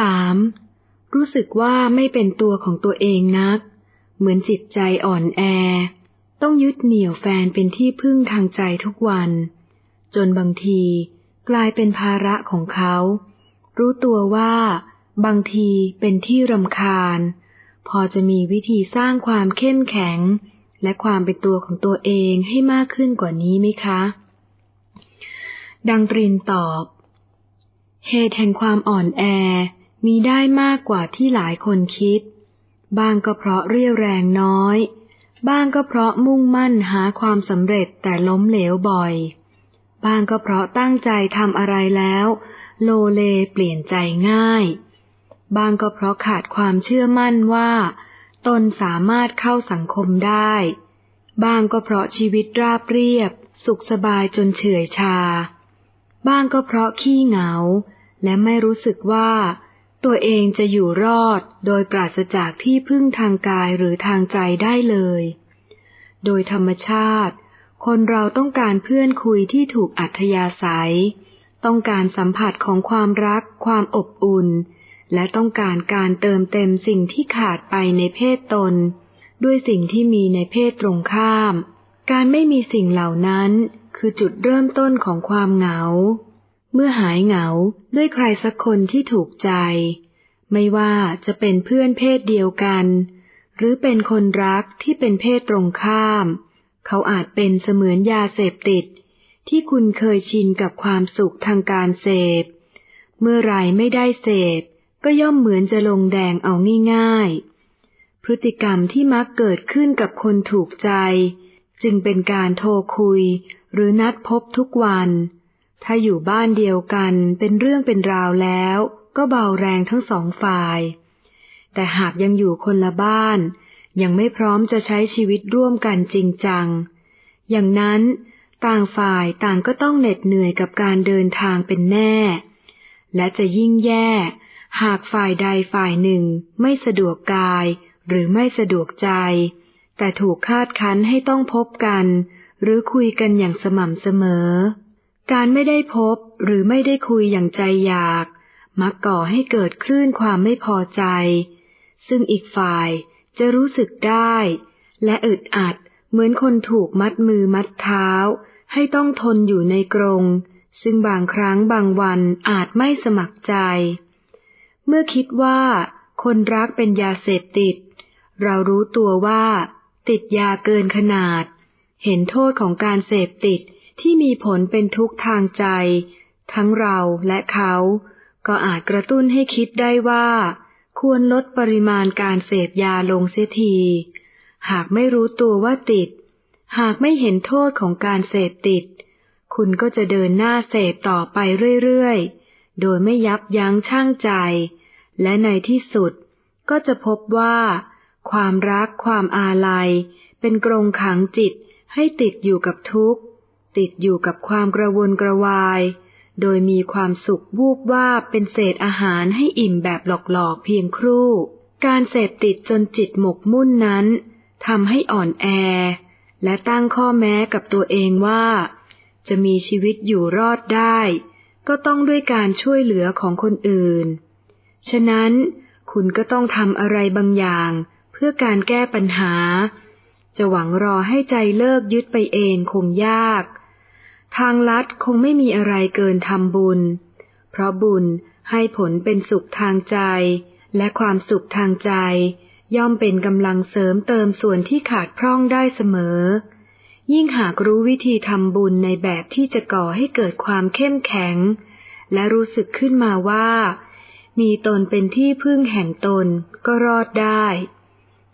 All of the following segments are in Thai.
ถาม รู้สึกว่าไม่เป็นตัวของตัวเองนัก เหมือนจิตใจอ่อนแอ ต้องยึดเหนี่ยวแฟนเป็นที่พึ่งทางใจทุกวัน จนบางทีกลายเป็นภาระของเขา รู้ตัวว่า บางทีเป็นที่รำคาญ พอจะมีวิธีสร้างความเข้มแข็ง และความเป็นตัวของตัวเองให้มากขึ้นกว่านี้ไหมคะ ดังตรินตอบเหตุแห่งความอ่อนแอ มีได้มากกว่าที่หลายคนคิดบางก็เพราะเรี่ยวแรงน้อย บ้างก็เพราะมุ่งมั่นหาความสำเร็จแต่ล้มเหลวบ่อยบางก็เพราะตั้งใจทำอะไรแล้ว โลเลเปลี่ยนใจง่ายบางก็เพราะขาดความเชื่อมั่นว่า ตนสามารถเข้าสังคมได้บางก็เพราะชีวิตราบเรียบ สุขสบายจนเฉื่อยชา บ้างก็เพราะขี้เหงา และไม่รู้สึกว่า ตัวเองจะอยู่รอดโดยปราศจากที่พึ่งทางกายหรือทางใจได้เลย โดยธรรมชาติ คนเราต้องการเพื่อนคุยที่ถูกอัธยาศัย ต้องการสัมผัสของความรัก ความอบอุ่น และต้องการการเติมเต็มสิ่งที่ขาดไปในเพศตน ด้วยสิ่งที่มีในเพศตรงข้าม การไม่มีสิ่งเหล่านั้นคือจุดเริ่มต้นของความเหงา เมื่อหายเหงาด้วยใครสักคนที่ถูกใจ ไม่ว่าจะเป็นเพื่อนเพศเดียวกัน หรือเป็นคนรักที่เป็นเพศตรงข้าม เขาอาจเป็นเสมือนยาเสพติด ที่คุณเคยชินกับความสุขทางการเสพ เมื่อไรไม่ได้เสพ ก็ย่อมเหมือนจะลงแดงเอาง่ายๆ พฤติกรรมที่มักเกิดขึ้นกับคนถูกใจ จึงเป็นการโทรคุย หรือนัดพบทุกวัน ถ้าอยู่บ้านเดียวกันเป็นเรื่องเป็นราวแล้ว ก็เบาแรงทั้งสองฝ่าย แต่หากยังอยู่คนละบ้าน ยังไม่พร้อมจะใช้ชีวิตร่วมกันจริงจัง อย่างนั้นต่างฝ่ายต่างก็ต้องเหน็ดเหนื่อยกับการเดินทางเป็นแน่ และจะยิ่งแย่ หากฝ่ายใดฝ่ายหนึ่งไม่สะดวกกายหรือไม่สะดวกใจ แต่ถูกคาดคั้นให้ต้องพบกัน หรือคุยกันอย่างสม่ำเสมอ การไม่ได้พบหรือไม่ได้คุยอย่างใจอยาก มักก่อให้เกิดคลื่นความไม่พอใจ ซึ่งอีกฝ่ายจะรู้สึกได้ และอึดอัดเหมือนคนถูกมัดมือมัดเท้า ให้ต้องทนอยู่ในกรง ซึ่งบางครั้งบางวันอาจไม่สมัครใจ เมื่อคิดว่าคนรักเป็นยาเสพติด เรารู้ตัวว่า ติดยาเกินขนาด เห็นโทษของการเสพติด ที่มีผลเป็นทุกข์ทางใจ ทั้งเราและเขา ก็อาจกระตุ้นให้คิดได้ว่า ควรลดปริมาณการเสพยาลงเสียที หากไม่รู้ตัวว่าติด หากไม่เห็นโทษของการเสพติด คุณก็จะเดินหน้าเสพต่อไปเรื่อยๆ โดยไม่ยับยั้งชั่งใจ และในที่สุดก็จะพบว่า ความรักความอาลัย เป็นกรงขังจิตให้ติดอยู่กับทุกข์ ติดอยู่กับความกระวนกระวาย โดยมีความสุขวูบว่าเป็นเศษอาหารให้อิ่มแบบหลอกๆเพียงครู่ การเสพติดจนจิตหมกมุ่นนั้นทำให้อ่อนแอ และตั้งข้อแม้กับตัวเองว่า จะมีชีวิตอยู่รอดได้ ก็ต้องด้วยการช่วยเหลือของคนอื่น ฉะนั้นคุณก็ต้องทำอะไรบางอย่าง เพื่อการแก้ปัญหา จะหวังรอให้ใจเลิกยึดไปเองคงยาก ทางลัดคงไม่มีอะไรเกินทำบุญ เพราะบุญให้ผลเป็นสุขทางใจ และความสุขทางใจ ย่อมเป็นกำลังเสริมเติมส่วนที่ขาดพร่องได้เสมอ ยิ่งหากรู้วิธีทำบุญในแบบที่จะก่อให้เกิดความเข้มแข็ง และรู้สึกขึ้นมาว่า มีตนเป็นที่พึ่งแห่งตนก็รอดได้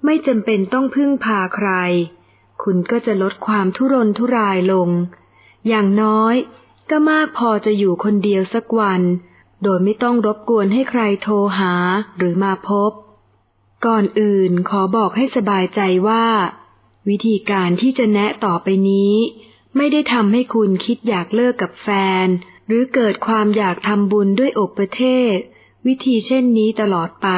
ไม่จำเป็นต้องพึ่งพาใคร คุณก็จะลดความทุรนทุรายลง อย่างน้อยก็มากพอจะอยู่คนเดียวสักวัน โดยไม่ต้องรบกวนให้ใครโทรหาหรือมาพบ ก่อนอื่นขอบอกให้สบายใจว่า วิธีการที่จะแนะต่อไปนี้ ไม่ได้ทำให้คุณคิดอยากเลิกกับแฟน หรือเกิดความอยากทำบุญด้วยอกประเทศ วิธีเช่นนี้ตลอดไป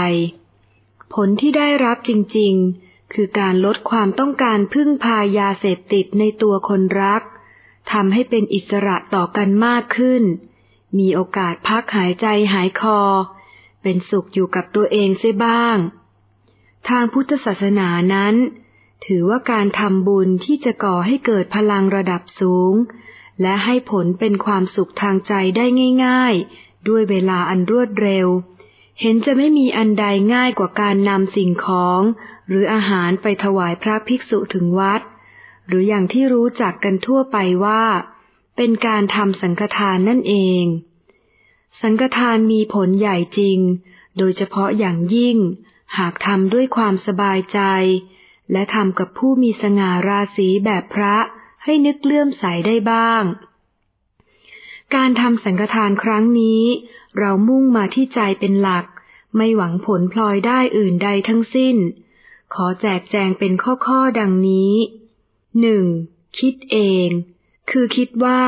ผลที่ได้รับจริง ๆ คือการลดความต้องการพึ่งพายาเสพติดในตัวคนรัก ทำให้เป็นอิสระต่อกันมากขึ้น มีโอกาสพักหายใจหายคอ เป็นสุขอยู่กับตัวเองเสียบ้าง ทางพุทธศาสนานั้น ถือว่าการทำบุญที่จะก่อให้เกิดพลังระดับสูง และให้ผลเป็นความสุขทางใจได้ง่าย ๆ ด้วยเวลาอันรวดเร็ว เห็นจะไม่มีอันใดง่ายกว่าการนำสิ่งของ หรืออาหารไปถวายพระภิกษุถึงวัด หรืออย่างที่รู้จักกันทั่วไปว่า เป็นการทำสังฆทานนั่นเอง สังฆทานมีผลใหญ่จริง โดยเฉพาะอย่างยิ่ง หากทำด้วยความสบายใจ และทำกับผู้มีสง่าราศีแบบพระให้นึกเลื่อมใสได้บ้าง การทำสังฆทานครั้งนี้ เรามุ่งมาที่ใจเป็นหลัก ไม่หวังผลพลอยได้อื่นใดทั้งสิ้น ขอแจกแจงเป็นข้อๆดังนี้ หนึ่งคิดเอง คือคิดว่า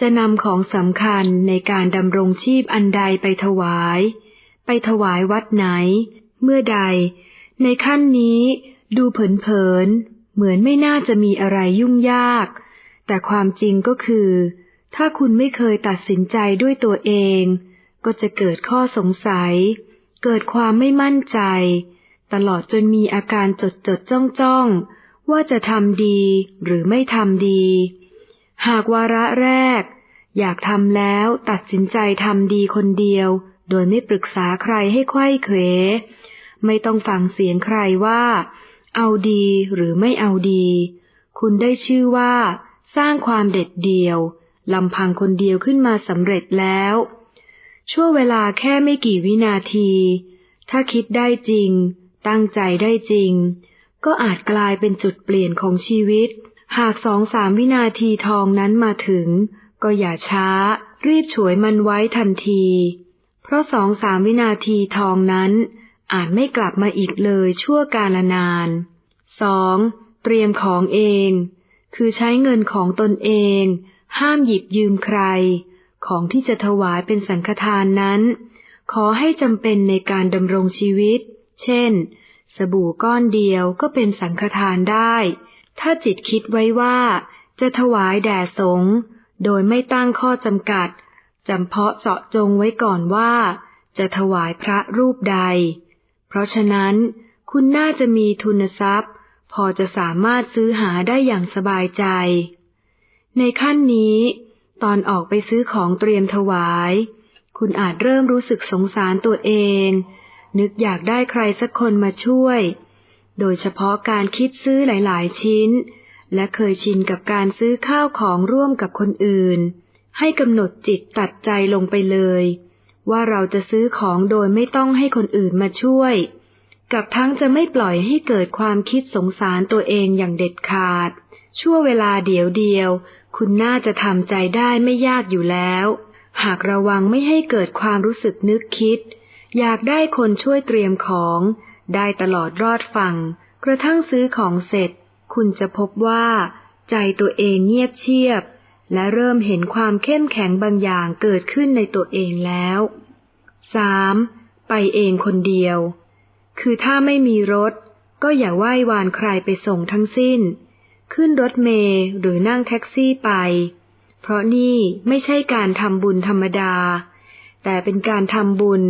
จะนำของสำคัญในการดำรงชีพอันใดไปถวาย ไปถวายวัดไหน เมื่อใด ในขั้นนี้ดูเผินๆ เหมือนไม่น่าจะมีอะไรยุ่งยาก แต่ความจริงก็คือ ถ้าคุณไม่เคยตัดสินใจด้วยตัวเอง ก็จะเกิดข้อสงสัย เกิดความไม่มั่นใจ ตลอดจนมีอาการจดจดจ้องจ้อง ว่าจะทำดีหรือไม่ทำดี หากวาระแรก อยากทำแล้วตัดสินใจทำดีคนเดียว โดยไม่ปรึกษาใครให้ไข้เขว ไม่ต้องฟังเสียงใครว่า เอาดีหรือไม่เอาดี คุณได้ชื่อว่า สร้างความเด็ดเดี่ยวลำพังคนเดียวขึ้นมาสำเร็จแล้ว ชั่วเวลาแค่ไม่กี่วินาที ถ้าคิดได้จริง ตั้งใจได้จริง ก็อาจกลายเป็นจุดเปลี่ยนของชีวิต หากสองสามวินาทีทองนั้นมาถึง ก็อย่าช้า รีบฉวยมันไว้ทันที เพราะสองสามวินาทีทองนั้น อาจไม่กลับมาอีกเลยชั่วกาลนานสองเตรียมของเอง คือใช้เงินของตนเอง ห้ามหยิบยืมใคร ของที่จะถวายเป็นสังฆทานนั้น ขอให้จำเป็นในการดำรงชีวิต เช่น สบู่ก้อนเดียวก็เป็นสังฆทานได้ ถ้าจิตคิดไว้ว่า จะถวายแด่สงฆ์โดยไม่ตั้งข้อจำกัดจำเพาะเจาะจงไว้ก่อนว่า จะถวายพระรูปใด เพราะฉะนั้น คุณน่าจะมีทุนทรัพย์ พอจะสามารถซื้อหาได้อย่างสบายใจ ในขั้นนี้ ตอนออกไปซื้อของเตรียมถวาย คุณอาจเริ่มรู้สึกสงสารตัวเอง นึกอยากได้ใครสักคนมาช่วย โดยเฉพาะการคิดซื้อหลาย ๆ ชิ้น และเคยชินกับการซื้อข้าวของร่วมกับคนอื่น ให้กำหนดจิตตัดใจลงไปเลย ว่าเราจะซื้อของโดยไม่ต้องให้คนอื่นมาช่วย กับทั้งจะไม่ปล่อยให้เกิดความคิดสงสารตัวเองอย่างเด็ดขาด ชั่วเวลาเดียวเดียว คุณน่าจะทำใจได้ไม่ยากอยู่แล้ว หากระวังไม่ให้เกิดความรู้สึกนึกคิด อยากได้คนช่วยเตรียมของ ได้ตลอดรอดฟัง กระทั่งซื้อของเสร็จ คุณจะพบว่า ใจตัวเองเงียบเชียบ และเริ่มเห็นความเข้มแข็งบางอย่างเกิดขึ้นในตัวเองแล้ว 3. ไปเองคนเดียว คือถ้าไม่มีรถ ก็อย่าไหว้วานใครไปส่งทั้งสิ้น ขึ้นรถเมล์หรือนั่งแท็กซี่ไป เพราะนี่ไม่ใช่การทำบุญธรรมดา แต่เป็นการทำบุญ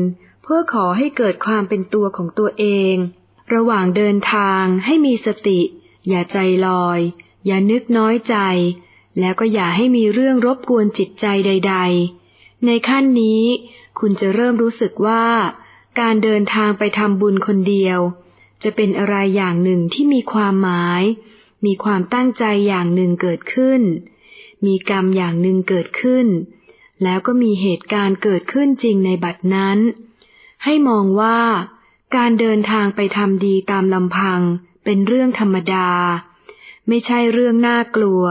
พื่อขอให้เกิดความเป็นตัวของตัวเอง ระหว่างเดินทางให้มีสติ อย่าใจลอย อย่านึกน้อยใจ แล้วก็อย่าให้มีเรื่องรบกวนจิตใจใด ๆ ในขั้นนี้ คุณจะเริ่มรู้สึกว่า การเดินทางไปทำบุญคนเดียว จะเป็นอะไรอย่างหนึ่งที่มีความหมาย มีความตั้งใจอย่างหนึ่งเกิดขึ้น มีกรรมอย่างหนึ่งเกิดขึ้น แล้วก็มีเหตุการณ์เกิดขึ้นจริงในบัดนั้น ให้มองว่าการเดินทางไปทำดีตามลำพังเป็นเรื่องธรรมดา ไม่ใช่เรื่องน่ากลัว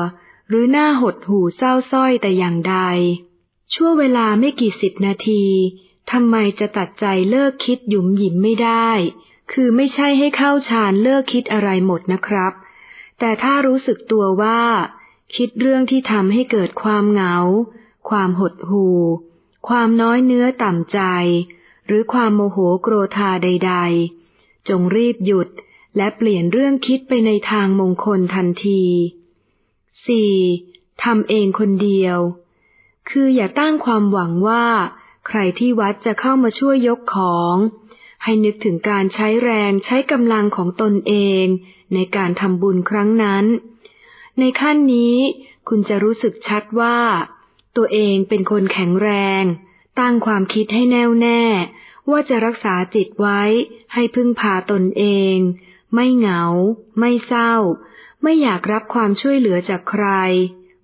หรือน่าหดหู่เศร้าส้อยแต่อย่างใด ชั่วเวลาไม่กี่สิบนาทีทำไมจะตัดใจเลิกคิดหยุมหยิมไม่ได้ คือไม่ใช่ให้เข้าฌานเลิกคิดอะไรหมดนะครับ แต่ถ้ารู้สึกตัวว่า คิดเรื่องที่ทำให้เกิดความเหงา ความหดหู่ ความน้อยเนื้อต่ำใจ หรือความโมโหโกรธาใด ๆ จงรีบหยุดและเปลี่ยนเรื่องคิดไปในทางมงคลทันที 4. ทำเองคนเดียว คืออย่าตั้งความหวังว่า ใครที่วัดจะเข้ามาช่วยยกของ ให้นึกถึงการใช้แรงใช้กำลังของตนเอง ในการทำบุญครั้งนั้น ในขั้นนี้คุณจะรู้สึกชัดว่า ตัวเองเป็นคนแข็งแรง ตั้งความคิดให้แน่วแน่ ว่าจะรักษาจิตไว้ให้พึ่งพาตนเอง ไม่เหงา ไม่เศร้า ไม่อยากรับความช่วยเหลือจากใคร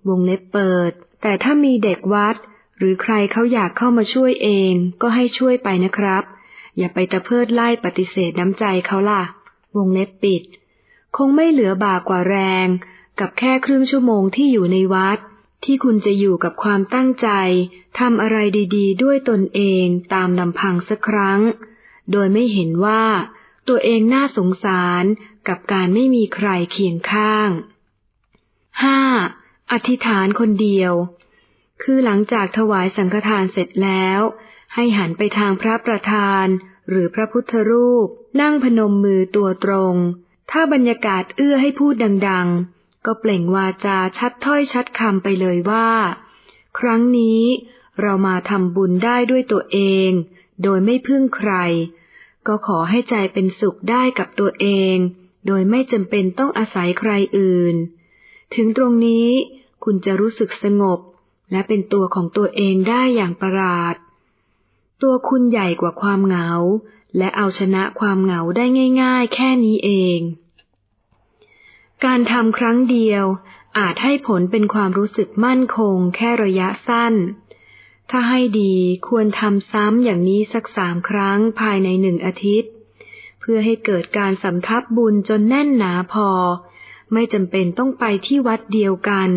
วงเล็บเปิด แต่ถ้ามีเด็กวัด หรือใครเขาอยากเข้ามาช่วยเอง ก็ให้ช่วยไปนะครับ อย่าไปตะเพิดไล่ปฏิเสธน้ำใจเขาล่ะ วงเล็บปิด คงไม่เหลือบากว่าแรง กับแค่ครึ่งชั่วโมงที่อยู่ในวัด ที่คุณจะอยู่กับความตั้งใจทำอะไรดีๆ ด้วยตนเองตามลำพังสักครั้ง โดยไม่เห็นว่าตัวเองน่าสงสารกับการไม่มีใครเคียงข้าง 5. อธิษฐานคนเดียว คือหลังจากถวายสังฆทานเสร็จแล้ว ให้หันไปทางพระประธาน หรือพระพุทธรูป นั่งพนมมือตัวตรง ถ้าบรรยากาศเอื้อให้พูดดังๆ ก็เปล่งวาจาชัดถ้อยชัดคำไปเลยว่า ครั้งนี้เรามาทำบุญได้ด้วยตัวเอง โดยไม่พึ่งใคร ก็ขอให้ใจเป็นสุขได้กับตัวเอง โดยไม่จำเป็นต้องอาศัยใครอื่น ถึงตรงนี้คุณจะรู้สึกสงบ และเป็นตัวของตัวเองได้อย่างประหลาด ตัวคุณใหญ่กว่าความเหงา และเอาชนะความเหงาได้ง่าย ๆ แค่นี้เอง การทำครั้งเดียวอาจให้ผลเป็นความรู้สึกมั่นคงแค่ระยะสั้น ถ้าให้ดีควรทำซ้ำอย่างนี้สักสามครั้งภายในหนึ่งอาทิตย์ เพื่อให้เกิดการสำทับบุญจนแน่นหนาพอ ไม่จำเป็นต้องไปที่วัดเดียวกัน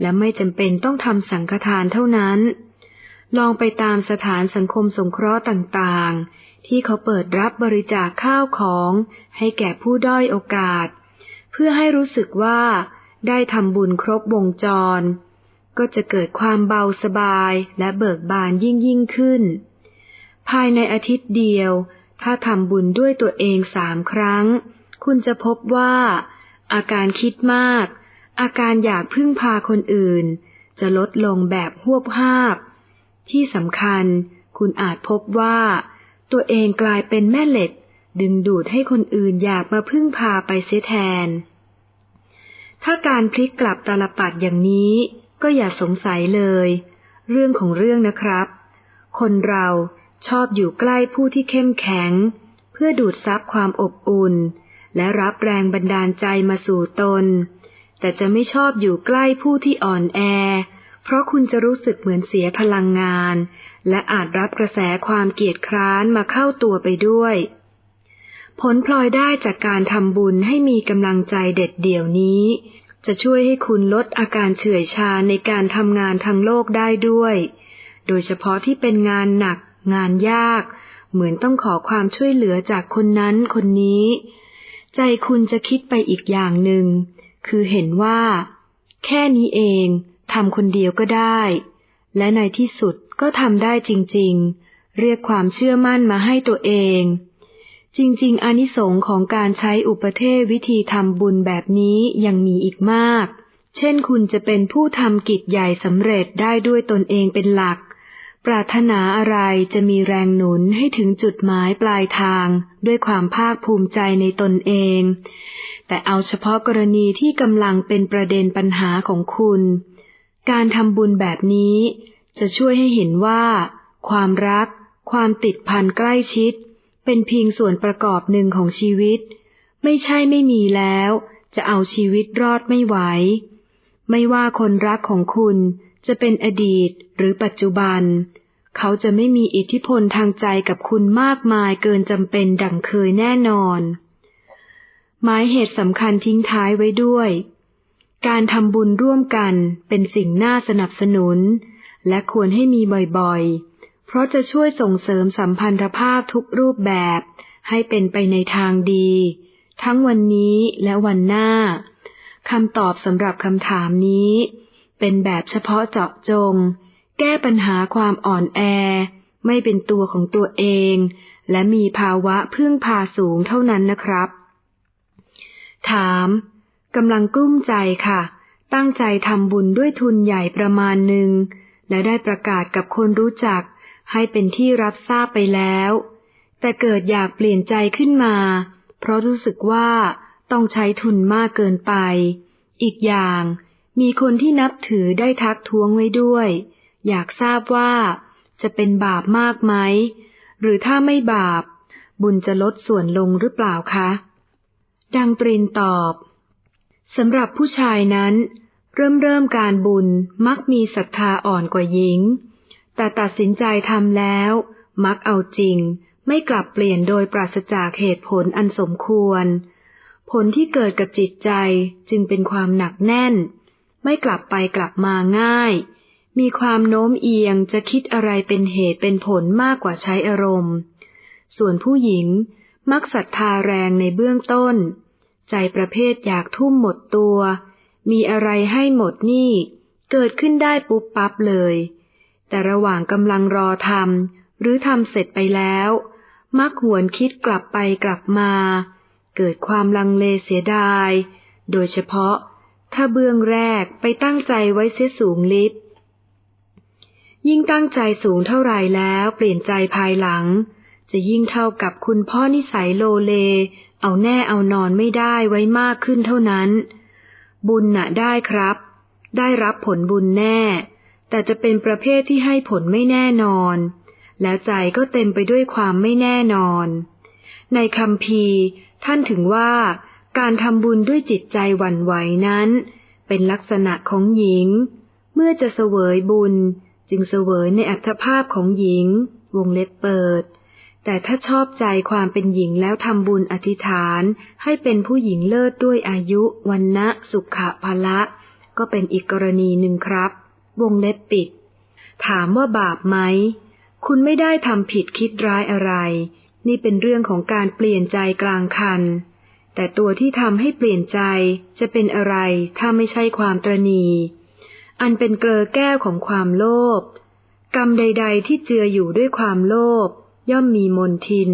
และไม่จำเป็นต้องทำสังฆทานเท่านั้น ลองไปตามสถานสังคมสงเคราะห์ต่างๆ ที่เขาเปิดรับบริจาคข้าวของ ให้แก่ผู้ด้อยโอกาส พื่อให้รู้สึกว่าได้ทำบุญครบวงจร ก็จะเกิดความเบาสบายและเบิกบานยิ่งยิ่งขึ้น ภายในอาทิตย์เดียว ถ้าทำบุญด้วยตัวเองสามครั้ง คุณจะพบว่า อาการคิดมาก อาการอยากพึ่งพาคนอื่น จะลดลงแบบหวบหาบ ที่สำคัญ คุณอาจพบว่า ตัวเองกลายเป็นแม่เหล็ก ดึงดูดให้คนอื่นอยากมาพึ่งพาไปเสียแทน ถ้าการพลิกกลับตาลปัดอย่างนี้ก็อย่าสงสัยเลย เรื่องของเรื่องนะครับ คนเราชอบอยู่ใกล้ผู้ที่เข้มแข็ง เพื่อดูดซับความอบอุ่น และรับแรงบันดาลใจมาสู่ตน แต่จะไม่ชอบอยู่ใกล้ผู้ที่อ่อนแอ เพราะคุณจะรู้สึกเหมือนเสียพลังงาน และอาจรับกระแสความเกียดคร้านมาเข้าตัวไปด้วย ผลพลอยได้จากการทำบุญให้มีกำลังใจเด็ดเดี่ยวนี้ จะช่วยให้คุณลดอาการเฉื่อยชาในการทำงานทางโลกได้ด้วย โดยเฉพาะที่เป็นงานหนัก งานยาก เหมือนต้องขอความช่วยเหลือจากคนนั้นคนนี้ ใจคุณจะคิดไปอีกอย่างหนึ่ง คือเห็นว่า แค่นี้เองทำคนเดียวก็ได้ และในที่สุดก็ทำได้จริง ๆ เรียกความเชื่อมั่นมาให้ตัวเอง จริงๆ อานิสงส์ของการใช้อุปเทศวิธีทำบุญแบบนี้ยังมีอีกมาก เช่นคุณจะเป็นผู้ทำกิจใหญ่สำเร็จได้ด้วยตนเองเป็นหลัก ปรารถนาอะไรจะมีแรงหนุนให้ถึงจุดหมายปลายทาง ด้วยความภาคภูมิใจในตนเอง แต่เอาเฉพาะกรณีที่กำลังเป็นประเด็นปัญหาของคุณ การทำบุญแบบนี้ จะช่วยให้เห็นว่า ความรัก ความติดพันใกล้ชิด เป็นเพียงส่วนประกอบหนึ่งของชีวิต ไม่ใช่ไม่มีแล้ว จะเอาชีวิตรอดไม่ไหว ไม่ว่าคนรักของคุณจะเป็นอดีตหรือปัจจุบัน เขาจะไม่มีอิทธิพลทางใจกับคุณมากมายเกินจำเป็นดังเคยแน่นอน หมายเหตุสำคัญทิ้งท้ายไว้ด้วย การทำบุญร่วมกันเป็นสิ่งน่าสนับสนุน และควรให้มีบ่อยๆ เพราะจะช่วยส่งเสริมสัมพันธภาพทุกรูปแบบ ให้เป็นไปในทางดี ทั้งวันนี้และวันหน้าคำตอบสำหรับคำถามนี้ เป็นแบบเฉพาะเจาะจง แก้ปัญหาความอ่อนแอ ไม่เป็นตัวของตัวเอง และมีภาวะพึ่งพาสูงเท่านั้นนะครับ ถามกำลังกลุ้มใจค่ะ ตั้งใจทำบุญด้วยทุนใหญ่ประมาณหนึ่งและได้ประกาศกับคนรู้จัก ให้เป็นที่รับทราบไปแล้ว แต่เกิดอยากเปลี่ยนใจขึ้นมา เพราะรู้สึกว่าต้องใช้ทุนมากเกินไป อีกอย่างมีคนที่นับถือได้ทักท้วงไว้ด้วย อยากทราบว่าจะเป็นบาปมากไหม หรือถ้าไม่บาป บุญจะลดส่วนลงหรือเปล่าคะ ดังปรินตอบสำหรับผู้ชายนั้น เริ่มเริ่มการบุญมักมีศรัทธาอ่อนกว่าหญิง แต่ตัดสินใจทำแล้ว มักเอาจริง ไม่กลับเปลี่ยนโดยปราศจากเหตุผลอันสมควร ผลที่เกิดกับจิตใจจึงเป็นความหนักแน่น ไม่กลับไปกลับมาง่าย มีความโน้มเอียงจะคิดอะไรเป็นเหตุเป็นผลมากกว่าใช้อารมณ์ ส่วนผู้หญิงมักศรัทธาแรงในเบื้องต้น ใจประเภทอยากทุ่มหมดตัว มีอะไรให้หมดนี่ เกิดขึ้นได้ปุ๊บปั๊บเลย แต่ระหว่างกำลังรอทำหรือทำเสร็จไปแล้ว มักหวนคิดกลับไปกลับมา เกิดความลังเลเสียดาย โดยเฉพาะ ถ้าเบื้องแรกไปตั้งใจไว้เสียสูงลิบยิ่งตั้งใจสูงเท่าไรแล้วเปลี่ยนใจภายหลัง จะยิ่งเท่ากับคุณพ่อนิสัยโลเล เอาแน่เอานอนไม่ได้ไว้มากขึ้นเท่านั้น บุญน่ะได้ครับ ได้รับผลบุญแน่ แต่จะเป็นประเภทที่ให้ผลไม่แน่นอน และใจก็เต็มไปด้วยความไม่แน่นอน ในคำพีท่านถึงว่า การทำบุญด้วยจิตใจหวั่นไหวนั้น เป็นลักษณะของหญิง เมื่อจะเสวยบุญจึงเสวยในอัตภาพของหญิง วงเล็บเปิด แต่ถ้าชอบใจความเป็นหญิงแล้วทำบุญอธิษฐานให้เป็นผู้หญิงเลิศด้วยอายุวันนะสุขภละ ก็เป็นอีกกรณีหนึ่งครับ วงเล็บปิด ถามว่าบาปไหม คุณไม่ได้ทำผิดคิดร้ายอะไร นี่เป็นเรื่องของการเปลี่ยนใจกลางคัน แต่ตัวที่ทำให้เปลี่ยนใจจะเป็นอะไรถ้าไม่ใช่ความตรณีอันเป็นเกลอแก้วของความโลภ กรรมใด ๆ ที่เจืออยู่ด้วยความโลภย่อมมีมนทิน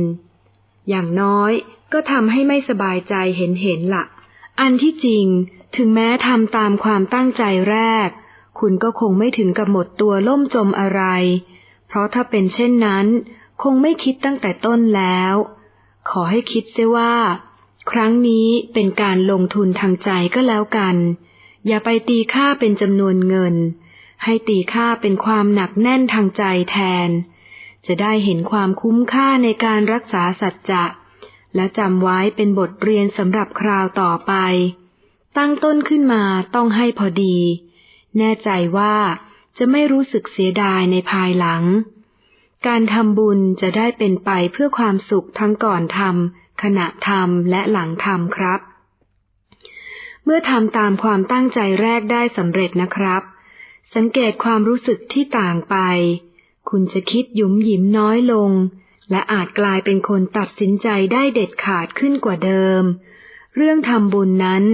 อย่างน้อยก็ทำให้ไม่สบายใจเห็นเห็นละ อันที่จริงถึงแม้ทำตามความตั้งใจแรก คุณก็คงไม่ถึงกับหมดตัวล่มจมอะไร เพราะถ้าเป็นเช่นนั้น คงไม่คิดตั้งแต่ต้นแล้ว ขอให้คิดเสียว่า ครั้งนี้เป็นการลงทุนทางใจก็แล้วกัน อย่าไปตีค่าเป็นจำนวนเงิน ให้ตีค่าเป็นความหนักแน่นทางใจแทน จะได้เห็นความคุ้มค่าในการรักษาสัจจะและจำไว้เป็นบทเรียนสำหรับคราวต่อไป ตั้งต้นขึ้นมาต้องให้พอดี แน่ใจว่าจะไม่รู้สึกเสียดายในภายหลัง การทำบุญจะได้เป็นไปเพื่อความสุขทั้งก่อนทำขณะทำและหลังทำครับ เมื่อทำตามความตั้งใจแรกได้สำเร็จนะครับ สังเกตความรู้สึกที่ต่างไป คุณจะคิดยุมหยิมน้อยลง และอาจกลายเป็นคนตัดสินใจได้เด็ดขาดขึ้นกว่าเดิม เรื่องทำบุญนั้น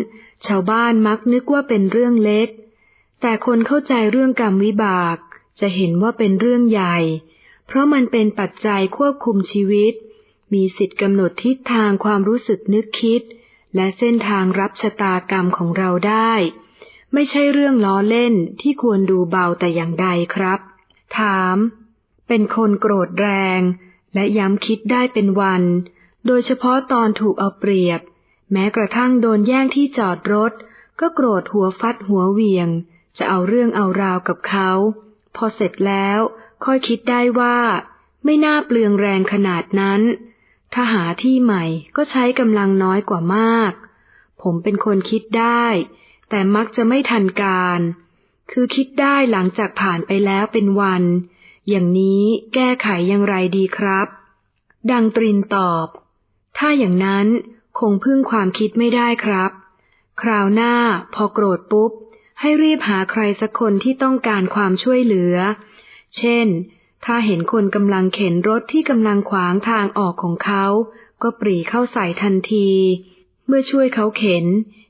ชาวบ้านมักนึกว่าเป็นเรื่องเล็ก แต่คนเข้าใจเรื่องกรรมวิบาก จะเห็นว่าเป็นเรื่องใหญ่ เพราะมันเป็นปัจจัยควบคุมชีวิต มีสิทธิ์กำหนดทิศทางความรู้สึกนึกคิด และเส้นทางรับชะตากรรมของเราได้ ไม่ใช่เรื่องล้อเล่นที่ควรดูเบาแต่อย่างใดครับ ถาม เป็นคนโกรธแรง และย้ำคิดได้เป็นวัน โดยเฉพาะตอนถูกเอาเปรียบ แม้กระทั่งโดนแย่งที่จอดรถ ก็โกรธหัวฟัดหัวเวียง จะเอาเรื่องเอาราวกับเขา พอเสร็จแล้วค่อยคิดได้ว่า ไม่น่าเปลืองแรงขนาดนั้น ถ้าหาที่ใหม่ก็ใช้กำลังน้อยกว่ามาก ผมเป็นคนคิดได้ แต่มักจะไม่ทันการ คือคิดได้หลังจากผ่านไปแล้วเป็นวัน อย่างนี้แก้ไขอย่างไรดีครับ ดังตรินตอบ ถ้าอย่างนั้นคงพึ่งความคิดไม่ได้ครับ คราวหน้าพอโกรธปุ๊บ ให้รีบหาใครสักคนที่ต้องการความช่วยเหลือ เช่น ถ้าเห็นคนกำลังเข็นรถที่กำลังขวางทางออกของเขา ก็ปรีเข้าใส่ทันที เมื่อช่วยเขาเข็น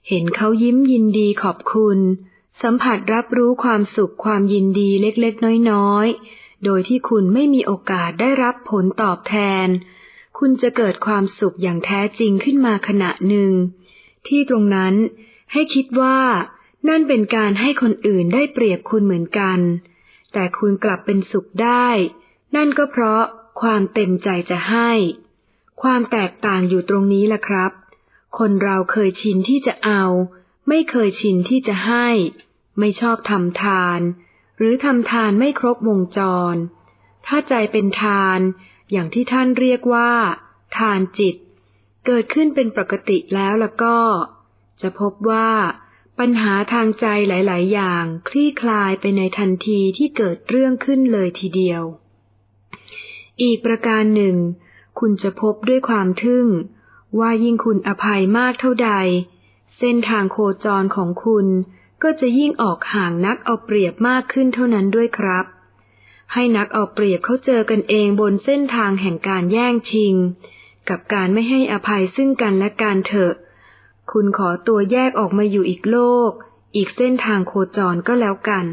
เห็นเขายิ้มยินดีขอบคุณ สัมผัสรับรู้ความสุขความยินดีเล็กๆ น้อยๆ โดยที่คุณไม่มีโอกาสได้รับผลตอบแทน คุณจะเกิดความสุขอย่างแท้จริงขึ้นมาขณะหนึ่ง ที่ตรงนั้นให้คิดว่า นั่นเป็นการให้คนอื่นได้เปรียบคุณเหมือนกัน แต่คุณกลับเป็นสุขได้ นั่นก็เพราะความเต็มใจจะให้ ความแตกต่างอยู่ตรงนี้แหละครับ คนเราเคยชินที่จะเอา ไม่เคยชินที่จะให้ ไม่ชอบทำทาน หรือทำทานไม่ครบวงจร ถ้าใจเป็นทาน อย่างที่ท่านเรียกว่า ทานจิต เกิดขึ้นเป็นปกติแล้วแล้วก็ จะพบว่า ปัญหาทางใจหลาย ๆ อย่าง คลี่คลายไปในทันทีที่เกิดเรื่องขึ้นเลยทีเดียว อีกประการหนึ่ง คุณจะพบด้วยความทึ่ง ว่ายิ่งคุณอภัยมากเท่าใด เส้นทางโคจรของคุณก็จะยิ่งออกห่างนักเอาเปรียบมากขึ้นเท่านั้นด้วยครับ ให้นักเอาเปรียบเขาเจอกันเองบนเส้นทางแห่งการแย่งชิง กับการไม่ให้อภัยซึ่งกันและกันเถอะ คุณขอตัวแยกออกมาอยู่อีกโลก อีกเส้นทางโคจรก็แล้วกัน